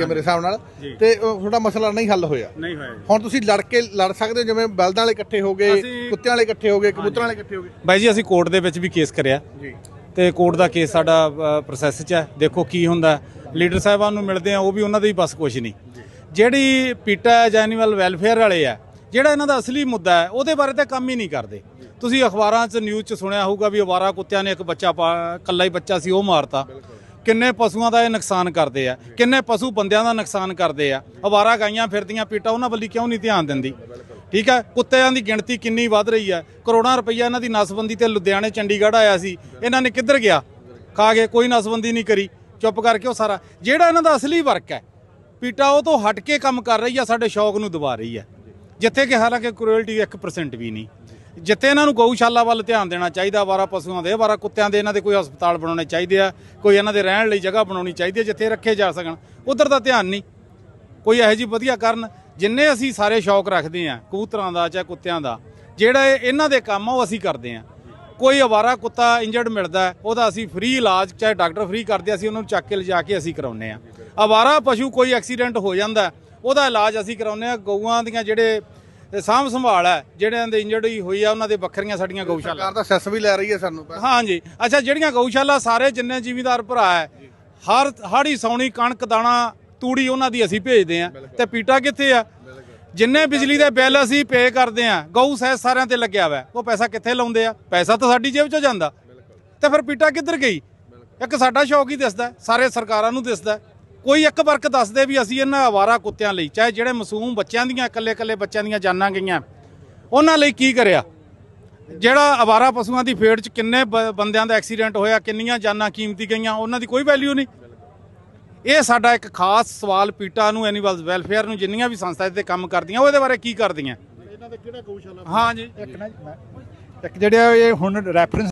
ਹੈ ਮੇਰੇ ਹਿਸਾਬ ਨਾਲ। ਤੇ ਉਹ ਤੁਹਾਡਾ ਮਸਲਾ ਨਹੀਂ ਹੱਲ ਹੋਇਆ। ਨਹੀਂ ਹੋਇਆ ਜੀ। ਹੁਣ ਤੁਸੀਂ ਲੜ ਕੇ ਲੜ ਸਕਦੇ ਹੋ ਜਿਵੇਂ ਬਲਦਾਂ ਵਾਲੇ ਇਕੱਠੇ ਹੋ ਗਏ ਅਸੀਂ- ਕੁੱਤਿਆਂ ਵਾਲੇ ਇਕੱਠੇ ਹੋ ਗਏ ਕਬੂਤਰਾਂ ਵਾਲੇ ਇਕੱਠੇ ਹੋ ਗਏ। ਬਾਈ ਜੀ ਅਸੀਂ ਕੋਰਟ ਦੇ ਵਿੱਚ ਵੀ ਕੇਸ ਕਰਿਆ। ਜੀ। ਤੇ ਕੋਰਟ ਦਾ ਕੇਸ ਸਾਡਾ ਪ੍ਰੋਸੈਸ 'ਚ ਹੈ। ਦੇਖੋ ਕੀ ਹੁੰਦਾ। ਲੀਡਰ ਸਾਹਿਬਾਨ ਨੂੰ ਮਿਲਦੇ ਆ ਉਹ ਵੀ ਉਹਨਾਂ ਦੇ ਹੀ ਬਸ ਕੁਝ ਨਹੀਂ। ਜਿਹੜੀ ਪੀਟਾ ਜੈਨੂਅਲ ਵੈਲਫੇਅਰ ਵਾਲੇ ਆ ਜਿਹੜਾ ਇਹਨਾਂ ਦਾ ਅਸਲੀ ਮੁੱਦਾ ਹੈ ਉਹਦੇ ਬਾਰੇ ਤਾਂ ਕੰਮ ਹੀ ਨਹੀਂ ਕਰਦੇ। ਤੁਸੀਂ ਅਖਬਾਰਾਂ 'ਚ ਨਿਊਜ਼ 'ਚ ਸੁਣਿਆ ਹੋਊਗਾ ਵੀ ਅਵਾਰਾ ਕੁੱਤਿਆਂ ਨੇ ਇੱਕ ਬੱਚਾ ਪਾ- ਇਕੱਲਾ ਹੀ ਬੱਚਾ ਸੀ ਉਹ ਮਾਰਤਾ। ਕਿੰਨੇ ਪਸ਼ੂਆਂ ਦਾ ਇਹ ਨੁਕਸਾਨ ਕਰਦੇ ਆ? ਕਿੰਨੇ ਪਸ਼ੂ ਬੰਦਿਆਂ ਦਾ ਨੁਕਸਾਨ ਕਰਦੇ ਆ? ਅਵਾਰਾ ਗਾਈਆਂ ਫਿਰਦੀਆਂ ਪੀਟਾ, ਉਹਨਾਂ ਵੱਲ ਕਿਉਂ ਨਹੀਂ ਧਿਆਨ ਦਿੰਦੀ? ਠੀਕ ਹੈ ਕੁੱਤਿਆਂ ਦੀ ਗਿਣਤੀ ਕਿੰਨੀ ਵੱਧ ਰਹੀ ਹੈ ਕਰੋੜਾਂ ਰੁਪਈਆ ਇਹਨਾਂ ਦੀ ਨਸਬੰਦੀ ਤੇ ਲੁਧਿਆਣੇ, ਚੰਡੀਗੜ੍ਹ ਆਇਆ ਸੀ। ਇਹਨਾਂ ਨੇ ਕਿੱਧਰ ਗਿਆ? ਖਾ ਕੇ ਕੋਈ ਨਸਬੰਦੀ ਨਹੀਂ ਕਰੀ। ਚੁੱਪ ਕਰਕੇ ਉਹ ਸਾਰਾ, ਜਿਹੜਾ ਇਹਨਾਂ ਦਾ ਅਸਲੀ ਵਰਕ ਹੈ, ਪੀਟਾ ਉਹ ਤੋਂ ਹਟ ਕੇ ਕੰਮ ਕਰ ਰਹੀ ਹੈ ਸਾਡੇ ਸ਼ੌਕ ਨੂੰ ਦਬਾ ਰਹੀ ਹੈ ਜਿੱਥੇ ਕਿ ਹਾਲਾਂਕਿ ਕ੍ਰੂਅਲਟੀ 1% ਵੀ ਨਹੀਂ। ਜਿੱਥੇ ਇਹਨਾਂ ਨੂੰ ਗਊਸ਼ਾਲਾ ਵੱਲ ਧਿਆਨ ਦੇਣਾ ਚਾਹੀਦਾ, ਵਾਰਾ ਪਸ਼ੂਆਂ ਦੇ, ਵਾਰਾ ਕੁੱਤਿਆਂ ਦੇ, ਇਹਨਾਂ ਦੇ ਕੋਈ ਹਸਪਤਾਲ ਬਣਾਉਣੇ ਚਾਹੀਦੇ ਆ, ਕੋਈ ਇਹਨਾਂ ਦੇ ਰਹਿਣ ਲਈ ਜਗ੍ਹਾ ਬਣਾਉਣੀ ਚਾਹੀਦੀ ਹੈ ਜਿੱਥੇ ਰੱਖੇ ਜਾ ਸਕਣ। ਉਧਰ ਦਾ ਧਿਆਨ ਨਹੀਂ। ਕੋਈ ਇਹੋ ਜੀ ਵਧੀਆ ਕਰਨ, ਜਿੰਨੇ ਅਸੀਂ ਸਾਰੇ ਸ਼ੌਕ ਰੱਖਦੇ ਆ, ਕਬੂਤਰਾਂ ਦਾ ਚਾਹੇ ਕੁੱਤਿਆਂ ਦਾ, ਜਿਹੜਾ ਇਹਨਾਂ ਦੇ ਕੰਮ ਆ, ਉਹ ਅਸੀਂ ਕਰਦੇ ਆ। ਕੋਈ ਅਵਾਰਾ ਕੁੱਤਾ ਇੰਜਰਡ ਮਿਲਦਾ ਉਹਦਾ ਅਸੀਂ ਫ੍ਰੀ ਇਲਾਜ, ਚਾਹੇ ਡਾਕਟਰ ਫ੍ਰੀ ਕਰਦੇ ਅਸੀਂ ਉਹਨਾਂ ਨੂੰ ਚੱਕ ਕੇ ਲਿਜਾ ਕੇ ਅਸੀਂ ਕਰਾਉਂਦੇ ਆ। ਅਵਾਰਾ ਪਸ਼ੂ ਕੋਈ ਐਕਸੀਡੈਂਟ ਹੋ ਜਾਂਦਾ, ਉਹਦਾ ਇਲਾਜ ਅਸੀਂ ਕਰਾਉਂਦੇ ਆ, ਗਊਆਂ ਦੀਆਂ ਜਿਹੜੇ ਸਾਂਭ ਸੰਭਾਲ ਹੈ ਜਿਹੜਿਆਂ ਦੇ ਇੰਜਰਡ ਹੋਈ ਆ ਉਹਨਾਂ ਦੇ ਵੱਖਰੀਆਂ ਸਾਡੀਆਂ ਗਊਸ਼ਾਲਾ। ਸਰਕਾਰ ਤਾਂ ਸੈਸ ਵੀ ਲੈ ਰਹੀ ਹੈ ਸਾਨੂੰ ਹਾਂਜੀ। ਅੱਛਾ ਜਿਹੜੀਆਂ ਗਊਸ਼ਾਲਾ ਸਾਰੇ ਜਿੰਨੇ ਜ਼ਿਮੀਂਦਾਰ ਭਰਾ ਹੈ ਹਰ ਹਾੜੀ ਸੌਣੀ ਕਣਕ ਦਾਣਾ ਤੂੜੀ ਉਹਨਾਂ ਦੀ ਅਸੀਂ ਭੇਜਦੇ ਆ ਤੇ ਪੀਟਾ ਕਿੱਥੇ ਆ? ਜਿੰਨੇ ਬਿਜਲੀ ਦੇ ਬਿੱਲ ਅਸੀਂ ਪੇ ਕਰਦੇ ਆ ਗਊ ਸਹਿ ਸਾਰਿਆਂ ਤੇ ਲੱਗਿਆ ਹੋਇਆ। ਉਹ ਪੈਸਾ ਕਿੱਥੇ ਲਾਉਂਦੇ ਆ? ਪੈਸਾ ਤਾਂ ਸਾਡੀ ਜੇਬ ਚੋਂ ਜਾਂਦਾ। ਤੇ ਫਿਰ ਪੀਟਾ ਕਿੱਧਰ ਗਈ? ਇੱਕ ਸਾਡਾ ਸ਼ੌਕ ਹੀ ਦਿਸਦਾ ਸਾਰੇ ਸਰਕਾਰਾਂ ਨੂੰ ਦਿਸਦਾ। ਕੋਈ ਇੱਕ ਵਰਕ ਦੱਸਦੇ ਵੀ ਅਸੀਂ ਇਹਨਾਂ ਆਵਾਰਾ ਕੁੱਤਿਆਂ ਲਈ ਚਾਹੇ ਜਿਹੜੇ ਮਾਸੂਮ ਬੱਚਿਆਂ ਦੀਆਂ ਇਕੱਲੇ ਇਕੱਲੇ ਬੱਚਿਆਂ ਦੀਆਂ ਜਾਨਾਂ ਗਈਆਂ। ਉਹਨਾਂ ਲਈ ਕੀ ਕਰਿਆ? ਜਿਹੜਾ ਆਵਾਰਾ ਪਸ਼ੂਆਂ ਦੀ ਫੇਟ 'ਚ ਕਿੰਨੇ ਬੰਦਿਆਂ ਦਾ ਐਕਸੀਡੈਂਟ ਹੋਇਆ ਕਿੰਨੀਆਂ ਜਾਨਾਂ ਕੀਮਤੀ ਗਈਆਂ ਉਹਨਾਂ ਦੀ ਕੋਈ ਵੈਲਿਊ ਨਹੀਂ। ਇਹ ਸਾਡਾ ਇੱਕ ਖਾਸ ਸਵਾਲ ਪੀਟਾ ਨੂੰ ਐਨੀਮਲ ਵੈਲਫੇਅਰ ਨੂੰ ਜਿੰਨੀਆਂ ਵੀ ਸੰਸਥਾ ਤੇ ਕੰਮ ਕਰਦੀਆਂ ਉਹ ਇਹਦੇ ਬਾਰੇ ਕੀ ਕਰਦੀਆਂ? ਇਹਨਾਂ ਦਾ ਕਿਹੜਾ ਗਊਸ਼ਾਲਾ? ਹਾਂ ਜੀ। ਇੱਕ ਨਾ ਇੱਕ ਜਿਹੜਾ ਇਹ ਹੁਣ ਰੈਫਰੈਂਸ